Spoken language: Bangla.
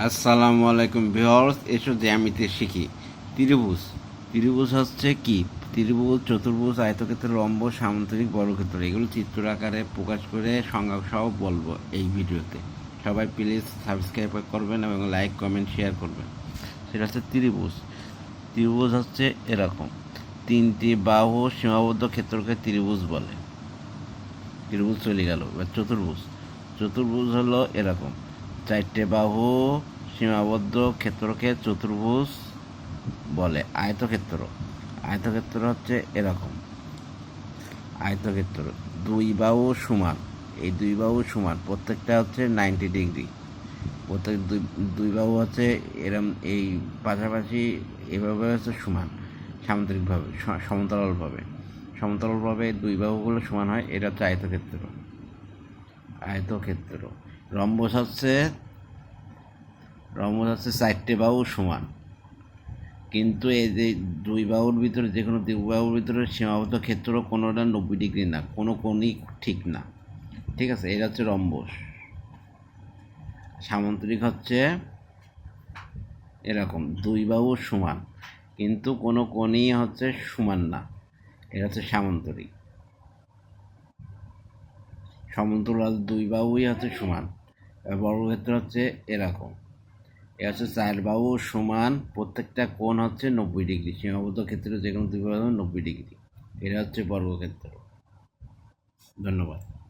আসসালামু আলাইকুম ভিউয়ার্স, এসো জ্যামিতি শিখি। ত্রিভুজ। ত্রিভুজ হচ্ছে কি? ত্রিভুজ, চতুর্ভুজ, আয়তক্ষেত্র, লম্ব, সামান্তরিক, বর্গক্ষেত্র। এগুলো চিত্র আকারে প্রকাশ করে সংজ্ঞা সহ বলব এই ভিডিওতে। সবাই প্লিজ সাবস্ক্রাইব করবেন এবং লাইক কমেন্ট শেয়ার করবেন। সেটা হচ্ছে ত্রিভুজ। ত্রিভুজ হচ্ছে এরকম। তিনটি বাহু সীমাবদ্ধ ক্ষেত্রকে ত্রিভুজ বলে। ত্রিভুজ চলে গেল। এবার চতুর্ভুজ। চতুর্ভুজ হলো এরকম। চারটে বাহু সীমাবদ্ধ ক্ষেত্রকে চতুর্ভুজ বলে, আয়তক্ষেত্র। আয়তক্ষেত্র হচ্ছে এরকম। আয়তক্ষেত্র, দুই বাহু সমান। এই দুই বাহু সমান, প্রত্যেকটা হচ্ছে নাইনটি ডিগ্রি প্রত্যেক দুই দুই বাহু হচ্ছে এরম, এই পাশাপাশি এভাবে হচ্ছে সমান, সামুদ্রিকভাবে, স- সমান্তরালভাবে সমান্তরালভাবে দুই বাহুগুলো সমান হয়, এটা হচ্ছে আয়তক্ষেত্র। আয়তক্ষেত্র। রম্বস হচ্ছে রম্বস হচ্ছে চারটে বাহু সমান। কিন্তু এই যে দুই বাহুর ভিতরে, যে কোনো দুই বাহুর ভিতরে সীমাবদ্ধ ক্ষেত্র কোনোটা নব্বই ডিগ্রি না, কোনো কোনই ঠিক না। ঠিক আছে? এটা হচ্ছে রম্বস। সামান্তরিক হচ্ছে এরকম, দুই বাহু সমান, কিন্তু কোনো কোণই হচ্ছে সমান না। এটা হচ্ছে সামান্তরিক। সমান্তরাল দুই বাহুই হচ্ছে সমান। বর্গক্ষেত্র হচ্ছে এরকম। এ হচ্ছে চার বাহু সমান প্রত্যেকটা কোণ হচ্ছে নব্বই ডিগ্রি, সীমাবদ্ধ ক্ষেত্রে যে কোনো দুই নব্বই ডিগ্রি। এটা হচ্ছে বর্গক্ষেত্র। ধন্যবাদ।